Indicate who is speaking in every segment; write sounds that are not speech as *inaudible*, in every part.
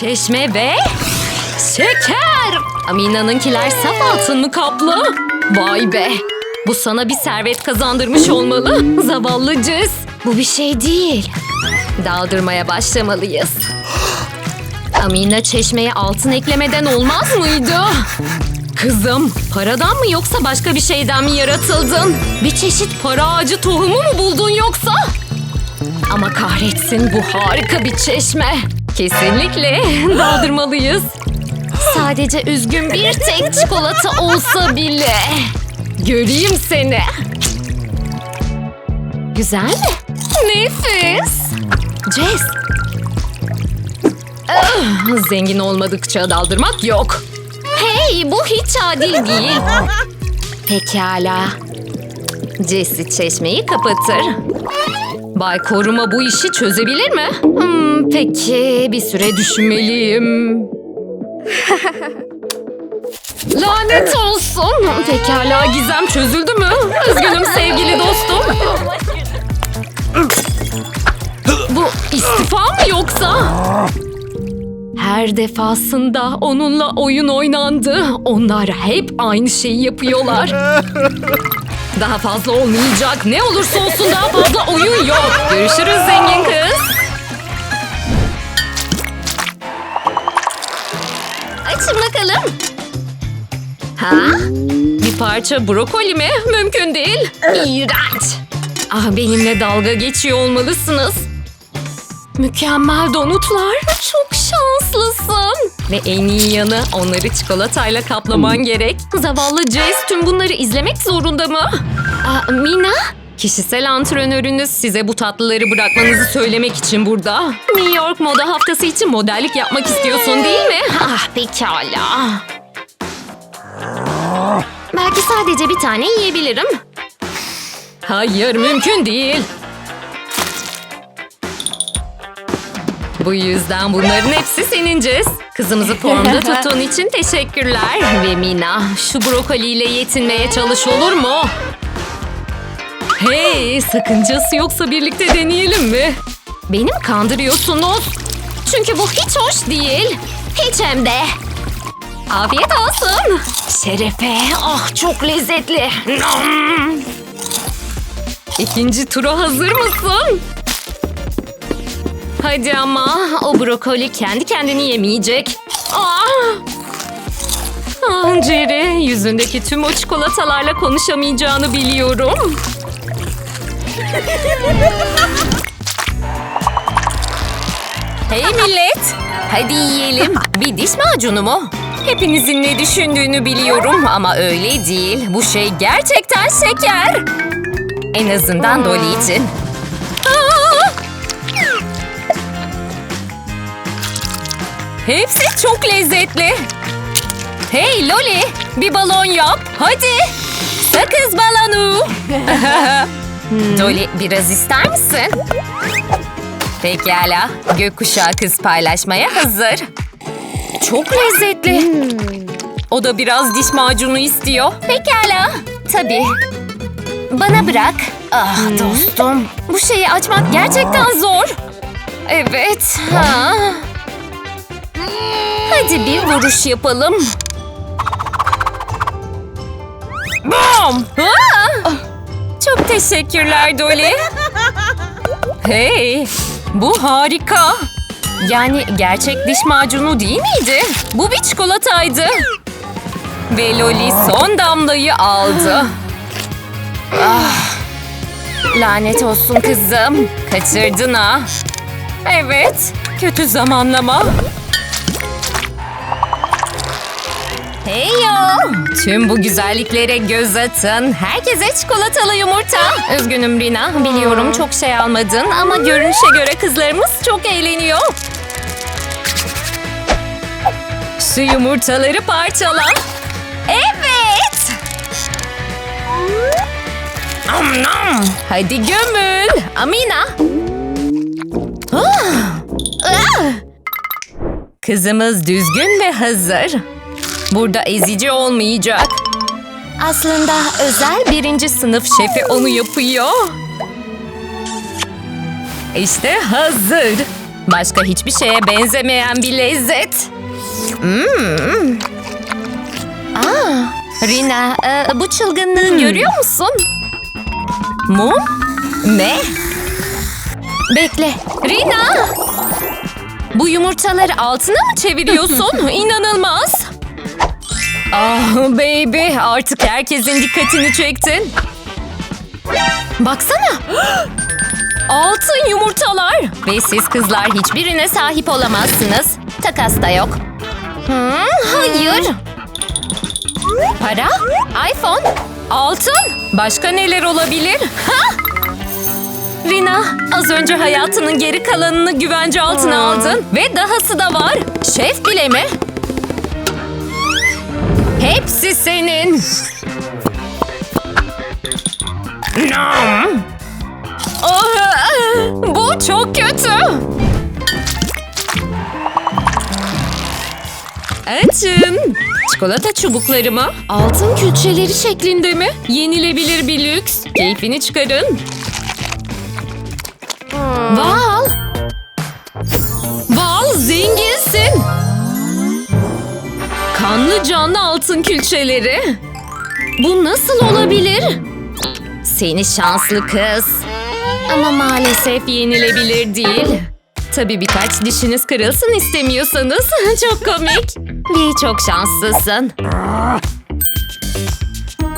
Speaker 1: çeşme ve şeker. Amina'nınkiler saf altın mı kaplı? Vay be. Bu sana bir servet kazandırmış olmalı. Zavallı Cez. Bu bir şey değil. Daldırmaya başlamalıyız. Amina çeşmeye altın eklemeden olmaz mıydı? Kızım, paradan mı yoksa başka bir şeyden mi yaratıldın? Bir çeşit para ağacı tohumu mu buldun yoksa? Ama kahretsin bu harika bir çeşme. Kesinlikle *laughs* daldırmalıyız. Sadece üzgün bir tek çikolata olsa bile. Göreyim seni. Güzel mi? Nefis. Jess. Ah, zengin olmadıkça daldırmak yok. Hey bu hiç adil değil. Pekala. Jesse çeşmeyi kapatır. Bay Koruma bu işi çözebilir mi? Hmm, peki bir süre düşünmeliyim. *laughs* Lanet olsun. Pekala gizem çözüldü mü? Üzgünüm sevgili dostum. Bu istifa mı yoksa? Her defasında onunla oyun oynandı. Onlar hep aynı şeyi yapıyorlar. *laughs* Daha fazla olmayacak. Ne olursa olsun daha fazla oyun yok. Görüşürüz zengin kız. Açın bakalım. Ha? Bir parça brokoli mi? Mümkün değil. İğrenç. Ah benimle dalga geçiyor olmalısınız. Mükemmel donutlar. Çok şanslısın. Ve en iyi yanı onları çikolatayla kaplaman gerek. Zavallı Jace tüm bunları izlemek zorunda mı? Aa, Mina? Kişisel antrenörünüz size bu tatlıları bırakmanızı söylemek için burada. New York Moda Haftası için modellik yapmak istiyorsun değil mi? Ah pekala. Belki sadece bir tane yiyebilirim. Hayır mümkün değil. Bu yüzden bunların hepsi senin Jess. Kızımızı formda tuttuğun için teşekkürler. Ve Mina şu brokoliyle yetinmeye çalış olur mu? Hey sakıncası yoksa birlikte deneyelim mi? Beni mi kandırıyorsunuz? Çünkü bu hiç hoş değil. Hiç hem de. Afiyet olsun. Şerefe. Ah çok lezzetli. İkinci tura hazır mısın? Hadi ama o brokoli kendi kendini yemeyecek. Ah! Ah Jerry, yüzündeki tüm o çikolatalarla konuşamayacağını biliyorum. Hey millet, hadi yiyelim. Bir diş macunu mu? Hepinizin ne düşündüğünü biliyorum ama öyle değil. Bu şey gerçekten şeker. En azından Dolly için. Hepsi çok lezzetli. Hey Loli, bir balon yap. Hadi. Sakız balonu. *laughs* Dolly biraz ister misin? Pekala. Gökkuşağı kız paylaşmaya hazır. Çok lezzetli. O da biraz diş macunu istiyor. Pekala. Tabii. Bana bırak. Ah dostum. Bu şeyi açmak gerçekten zor. Evet. Ha. Hadi bir vuruş yapalım. Bom! Çok teşekkürler Dolly. Hey, bu harika. Yani gerçek diş macunu değil miydi? Bu bir çikolataydı. Ve Loli son damlayı aldı. Ah, lanet olsun kızım. Kaçırdın ha. Evet, kötü zamanlama. Hey yo! Tüm bu güzelliklere göz atın. Herkese çikolatalı yumurta. Üzgünüm Rina. Biliyorum çok şey almadın ama görünüşe göre kızlarımız çok eğleniyor. Şu yumurtaları parçala. Evet! Nom nom. Hadi gömül. Amina. Ah! Ah! Kızımız düzgün ve hazır. Burada ezici olmayacak. Aslında özel birinci sınıf şefi onu yapıyor. İşte hazır. Başka hiçbir şeye benzemeyen bir lezzet. Hmm. Aa, Rina, e, bu çılgınlığı görüyor musun? Mum? Ne? Bekle. Rina! Bu yumurtaları altına mı çeviriyorsun? *laughs* İnanılmaz. Ah baby artık herkesin dikkatini çektin. Baksana. Altın yumurtalar. Ve siz kızlar hiçbirine sahip olamazsınız. Takas da yok. Hı, hayır. Para? iPhone? Altın? Başka neler olabilir? Ha? Rina, az önce hayatının geri kalanını güvence altına aldın. Ve dahası da var. Şef bile mi? Hepsi senin. Nom. Ah, Bu çok kötü. Açın. Çikolata çubukları mı? Altın külçeleri şeklinde mi? Yenilebilir bir lüks. Keyfini çıkarın. Val. Val zenginsin. Kanlı canlı altın külçeleri. Bu nasıl olabilir? Seni şanslı kız. Ama maalesef yenilebilir değil. Tabii birkaç dişiniz kırılsın istemiyorsanız. *laughs* Çok komik. Ve çok şanslısın.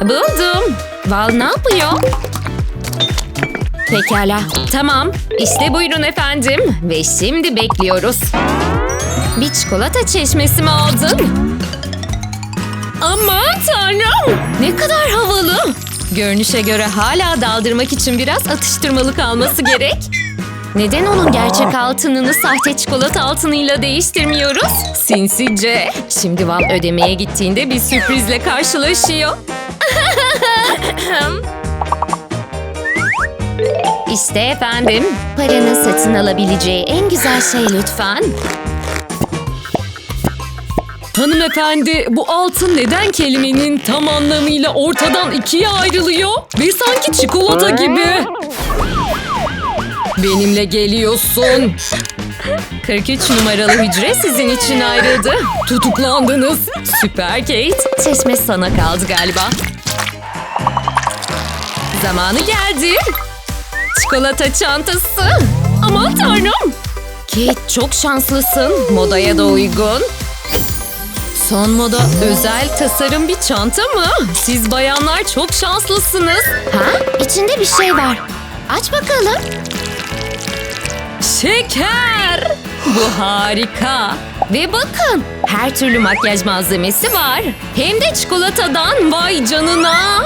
Speaker 1: Buldum. Val ne yapıyor? Pekala. Tamam. İşte buyurun efendim. Ve şimdi bekliyoruz. Bir çikolata çeşmesi mi aldın? Aman tanrım. Ne kadar havalı. Görünüşe göre hala daldırmak için biraz atıştırmalık kalması gerek. Neden onun gerçek altınını sahte çikolata altınıyla değiştirmiyoruz? Sinsice. Şimdi Val ödemeye gittiğinde bir sürprizle karşılaşıyor. *laughs* İşte efendim. Paranın satın alabileceği en güzel şey lütfen.
Speaker 2: Hanımefendi bu altın neden kelimenin tam anlamıyla ortadan ikiye ayrılıyor? Ve sanki çikolata gibi. Benimle geliyorsun.
Speaker 1: 43 numaralı hücre sizin için ayrıldı.
Speaker 2: Tutuklandınız.
Speaker 1: Süper Kate. Çeşme sana kaldı galiba. Zamanı geldi. Çikolata çantası. Aman tanrım. Kate çok şanslısın. Modaya da uygun. Son moda özel tasarım bir çanta mı? Siz bayanlar çok şanslısınız. Ha? İçinde bir şey var. Aç bakalım. Şeker! Bu harika. Ve bakın her türlü makyaj malzemesi var. Hem de çikolatadan vay canına.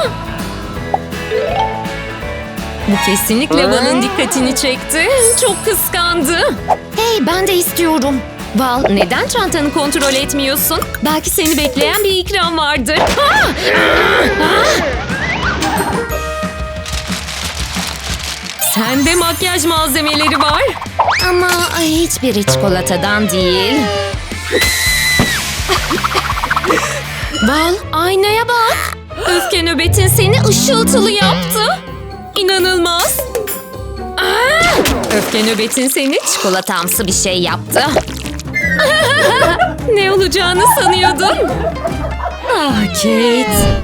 Speaker 1: Bu kesinlikle Val'ın dikkatini çekti. Çok kıskandı. Hey ben de istiyorum. Val neden çantanı kontrol etmiyorsun? Belki seni bekleyen bir ikram vardır. Ah! Ah! Sende makyaj malzemeleri var. Ama hiçbiri çikolatadan değil. Val aynaya bak. Öfke nöbetin seni ışıltılı yaptı. İnanılmaz. Aa! Öfke nöbetin seni çikolatamsı bir şey yaptı. *laughs* ne olacağını sanıyordun? Ah Kate.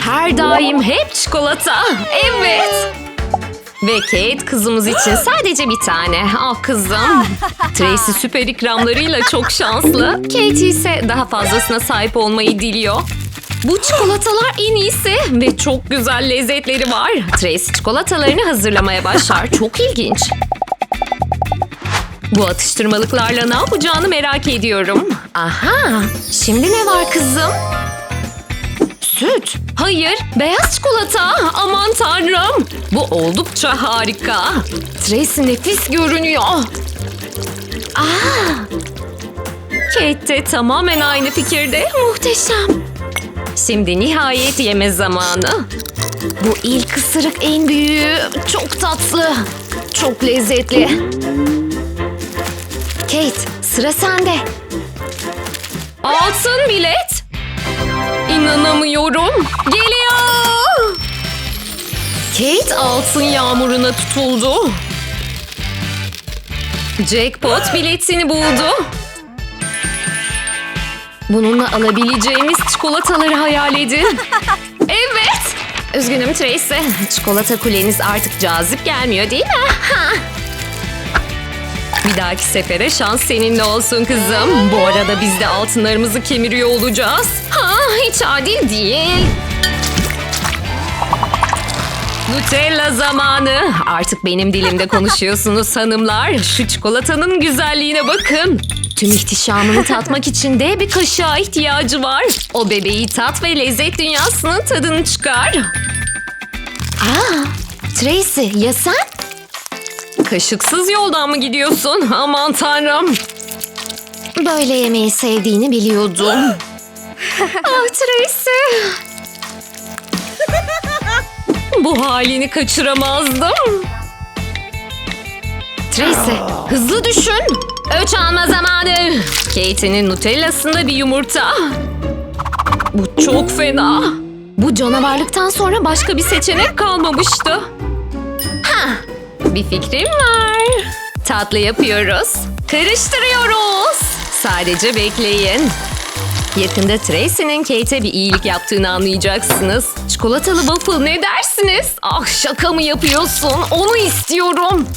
Speaker 1: Her daim hep çikolata. Evet. Ve Kate kızımız için sadece bir tane. Ah kızım. Tracy süper ikramlarıyla çok şanslı. Kate ise daha fazlasına sahip olmayı diliyor. Bu çikolatalar en iyisi ve çok güzel lezzetleri var. Tracy çikolatalarını hazırlamaya başlar. Çok ilginç. Bu atıştırmalıklarla ne yapacağını merak ediyorum. Aha, şimdi ne var kızım? Süt. Hayır, beyaz çikolata. Aman tanrım. Bu oldukça harika. Tracy nefis görünüyor. Aa! Kate de tamamen aynı fikirde. Muhteşem. Şimdi nihayet yeme zamanı. Bu ilk ısırık en büyüğü. Çok tatlı. Çok lezzetli. Kate, sıra sende. Altın bilet. İnanamıyorum. Geliyor. Kate altın yağmuruna tutuldu. Jackpot biletini buldu. Bununla alabileceğimiz çikolataları hayal edin. *laughs* Evet. Üzgünüm Tracy. Çikolata kuleniz artık cazip gelmiyor değil mi? *laughs* Bir dahaki sefere şans seninle olsun kızım. Bu arada biz de altınlarımızı kemiriyor olacağız. Ha, hiç adil değil. Nutella zamanı. Artık benim dilimde konuşuyorsunuz hanımlar. Şu çikolatanın güzelliğine bakın. Tüm ihtişamını tatmak için de bir kaşığa ihtiyacı var. O bebeği tat ve lezzet dünyasının tadını çıkar. Aa, Tracy ya sen? Kaşıksız yoldan mı gidiyorsun? *laughs* Aman tanrım. Böyle yemeği sevdiğini biliyordum. *gasps* ah Tracy. Bu halini kaçıramazdım. Tracy, hızlı düşün. Öç alma zamanı. Kate'nin Nutella'sında bir yumurta. Bu çok fena. Bu canavarlıktan sonra başka bir seçenek kalmamıştı. Ha, bir fikrim var. Tatlı yapıyoruz. Karıştırıyoruz. Sadece bekleyin. Yakında Tracy'nin Kate'e bir iyilik yaptığını anlayacaksınız. Çikolatalı waffle ne dersiniz? Ah şaka mı yapıyorsun? Onu istiyorum.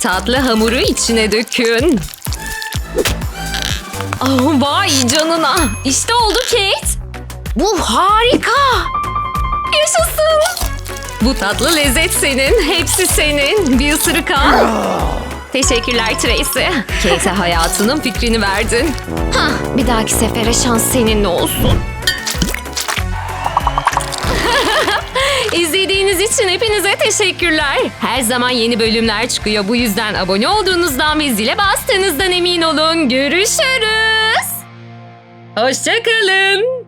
Speaker 1: Tatlı hamuru içine dökün. Oh, vay canına. İşte oldu Kate. Bu harika. Yaşasın. Bu tatlı lezzet senin. Hepsi senin. Bir ısırık al. Teşekkürler Tracy. Kate'e hayatının fikrini verdin. Hah, bir dahaki sefere şans seninle olsun. *laughs* İzlediğiniz için hepinize teşekkürler. Her zaman yeni bölümler çıkıyor. Bu yüzden abone olduğunuzdan ve zile bastığınızdan emin olun. Görüşürüz. Hoşçakalın.